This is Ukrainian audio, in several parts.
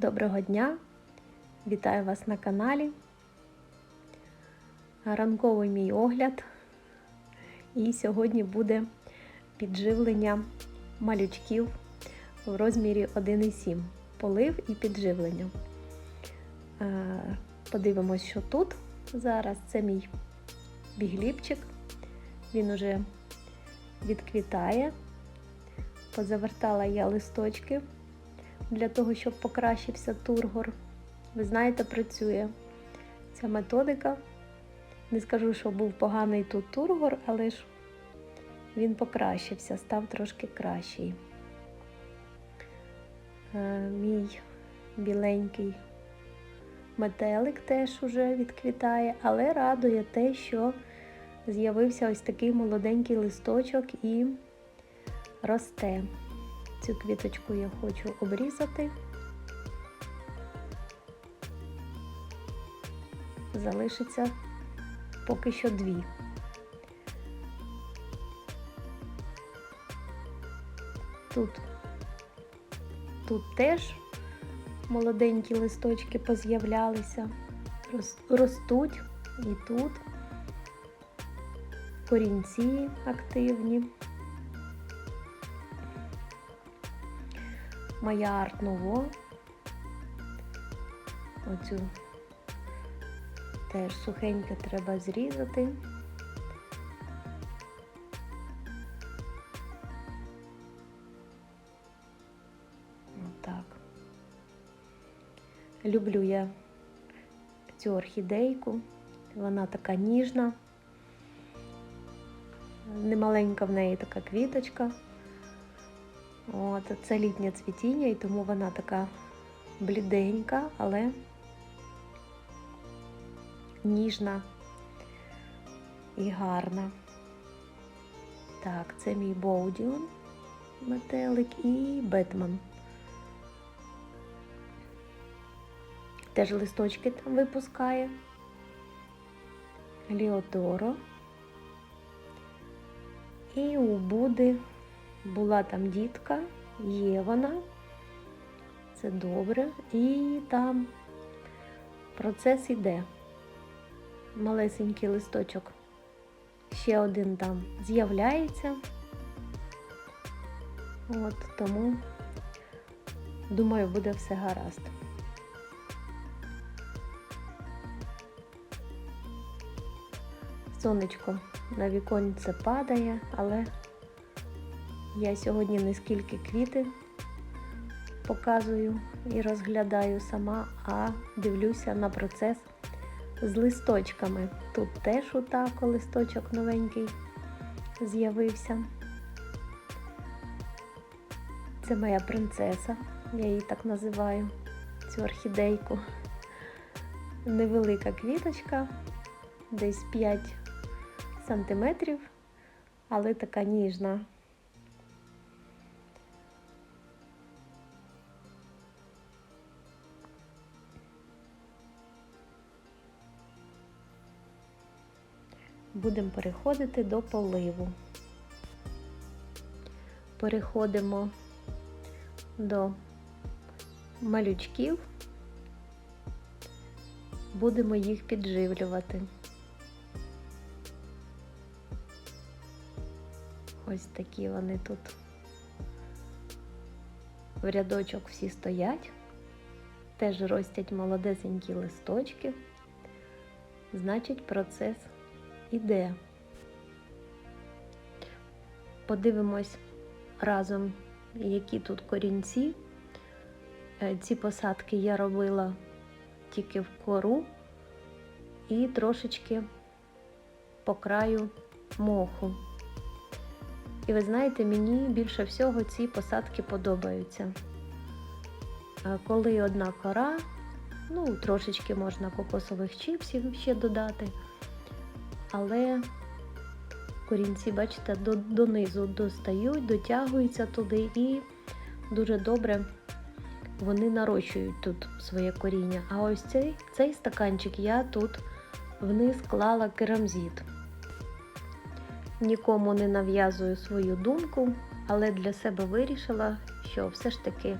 Доброго дня! Вітаю вас на каналі. Ранковий мій огляд. І сьогодні буде підживлення малючків в розмірі 1,7. Полив і підживлення. Е, Подивимось, що тут зараз. Це мій бігліпчик. Він уже відквітає. Позавертала я листочки для того, щоб покращився тургор. Ви знаєте, працює ця методика. Не скажу, що був поганий тут тургор, але ж він покращився, став трошки кращий. Е, Мій біленький метелик теж уже відквітає, але радує те, що з'явився ось такий молоденький листочок і росте. Цю квіточку я хочу обрізати. Залишиться поки що дві. Тут, тут теж молоденькі листочки поз'являлися, ростуть і тут корінці активні. Моя арт ново. Оцю теж сухеньке треба зрізати. Отак. Люблю я цю орхідейку, вона така ніжна, немаленька в неї така квіточка. От, Це літнє цвітіння, і тому вона така бліденька, але ніжна і гарна. Так, це мій Боудіон метелик і Бетман. Теж листочки там випускає. Ліодоро. І у Буди була там дітка, є вона, це добре, і там процес іде. Малесенький листочок. Ще один там з'являється. От тому, думаю, буде все гаразд. Сонечко на віконце падає, але я сьогодні не скільки квіти показую і розглядаю сама, а дивлюся на процес з листочками. Тут теж отак листочок новенький з'явився. Це моя принцеса, я її так називаю, цю орхідейку. Невелика квіточка, десь 5 сантиметрів, але така ніжна. Будемо переходити до поливу. Переходимо до малючків, будемо їх підживлювати. Ось такі вони тут в рядочок всі стоять, теж ростять молодесенькі листочки, значить процес іде. Подивимось разом, які тут корінці. Е, ці посадки я робила тільки в кору і трошечки по краю моху. І ви знаєте, мені більше всього ці посадки подобаються. Е, коли одна кора, ну, трошечки можна кокосових чіпсів ще додати але корінці, бачите, до, донизу достають, дотягуються туди і дуже добре вони нарощують тут своє коріння. А ось цей цей стаканчик я тут вниз клала керамзит. Нікому не нав'язую свою думку, але для себе вирішила, що все ж таки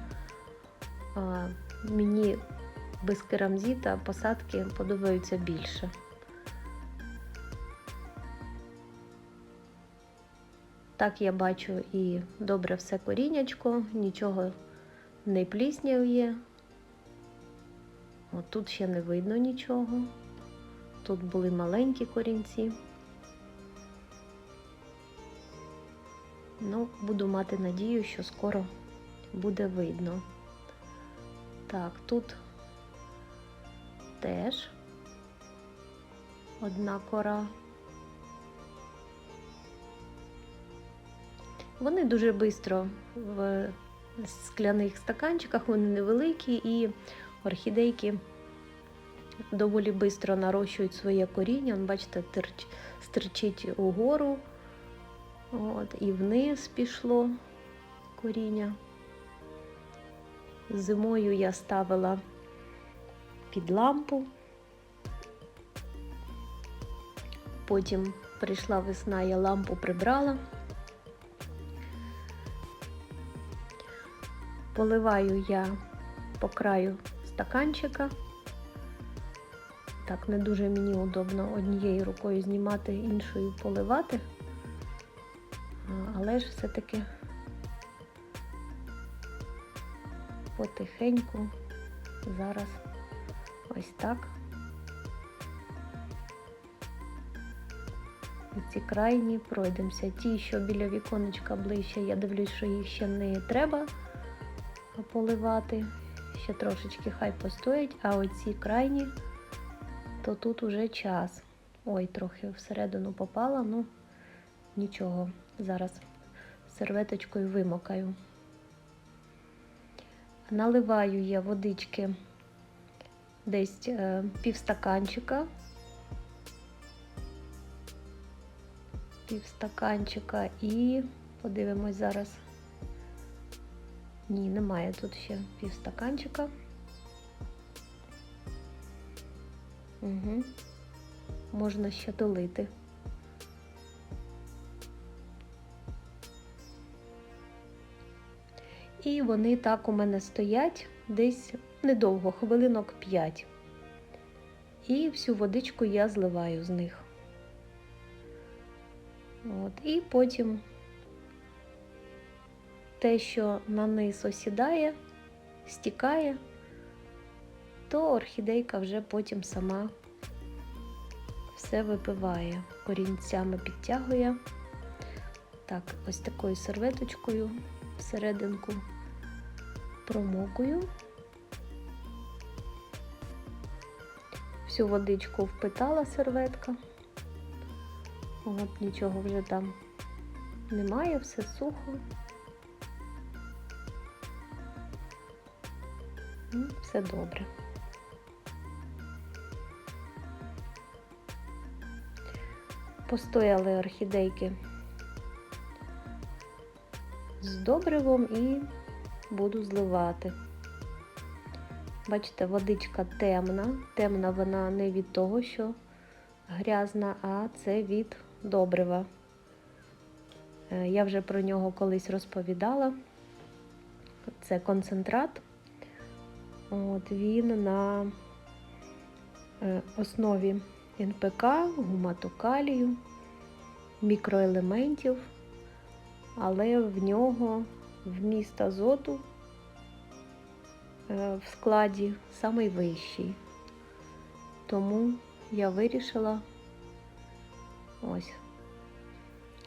а, мені без керамзіта посадки подобаються більше. Так я бачу і добре все коріннячко, нічого не пліснявє. От тут ще не видно нічого. Тут були маленькі корінці. Ну, буду мати надію, що скоро буде видно. Так, тут теж одна кора. Вони дуже швидко в скляних стаканчиках, вони невеликі і орхідейки доволі швидко нарощують своє коріння. Он, бачите, тирч, стирчить угору. От, і вниз пішло коріння. Зимою я ставила під лампу. Потім прийшла весна, я лампу прибрала. Поливаю я по краю стаканчика. Так, не дуже мені удобно однією рукою знімати, іншою поливати. Але ж все-таки потихеньку зараз ось так. Ці крайні пройдемося. Ті, що біля віконечка ближче, я дивлюсь, що їх ще не треба поливати. Ще трошечки хай постоять, а оці крайні, то тут уже час. Ой, трохи всередину попала, ну нічого. Зараз серветочкою вимокаю. Наливаю я водички десь е, півстаканчика. Півстаканчика і подивимось зараз. Ні, немає тут ще півстаканчика. Угу. Можна ще долити. І вони так у мене стоять десь недовго, хвилинок 5. І всю водичку я зливаю з них. От, І потім те, що на низ осідає, стікає, то орхідейка вже потім сама все випиває, корінцями підтягує. Так, ось такою серветочкою всерединку промокую. Всю водичку впитала серветка. От нічого вже там немає, все сухо. Все добре. Постояли орхідейки з добривом і буду зливати. Бачите, водичка темна. Темна вона не від того, що грязна, а це від добрива. Е, Я вже про нього колись розповідала. Це концентрат. От Він на е, основі НПК, гуматокалію, мікроелементів, але в нього вміст азоту е, в складі самий вищий. Тому я вирішила ось,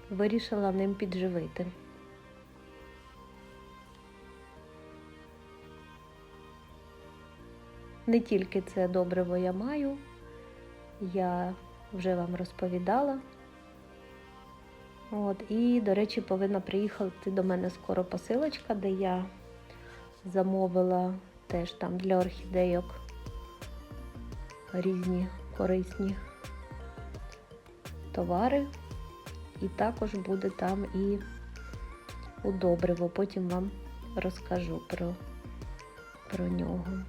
вирішила ним підживити. Не тільки це добриво я маю, я вже вам розповідала. От, І, до речі, повинна приїхати до мене скоро посилочка, де я замовила теж там для орхідейок різні корисні товари. І також буде там і удобриво. Потім вам розкажу про, про нього.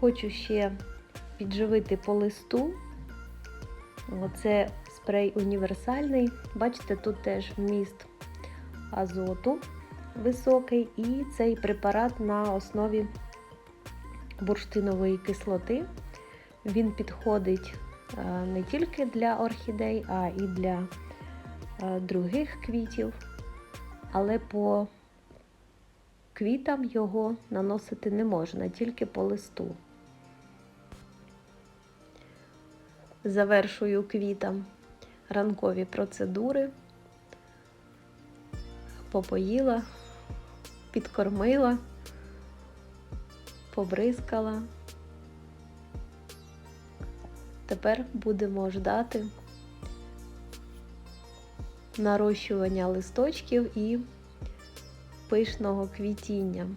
Хочу ще підживити по листу. Оце спрей універсальний. Бачите, тут теж вміст азоту високий, і цей препарат на основі бурштинової кислоти. Він підходить е, не тільки для орхідей, а і для е, других квітів, але по квітам його наносити не можна, тільки по листу. Завершую квітам ранкові процедури, попоїла, підкормила, побризкала. Тепер будемо ждати нарощування листочків і пишного квітіння.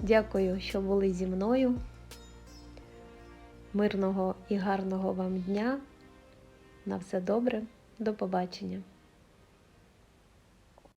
Дякую, що були зі мною. Мирного і гарного вам дня. На все добре, до побачення!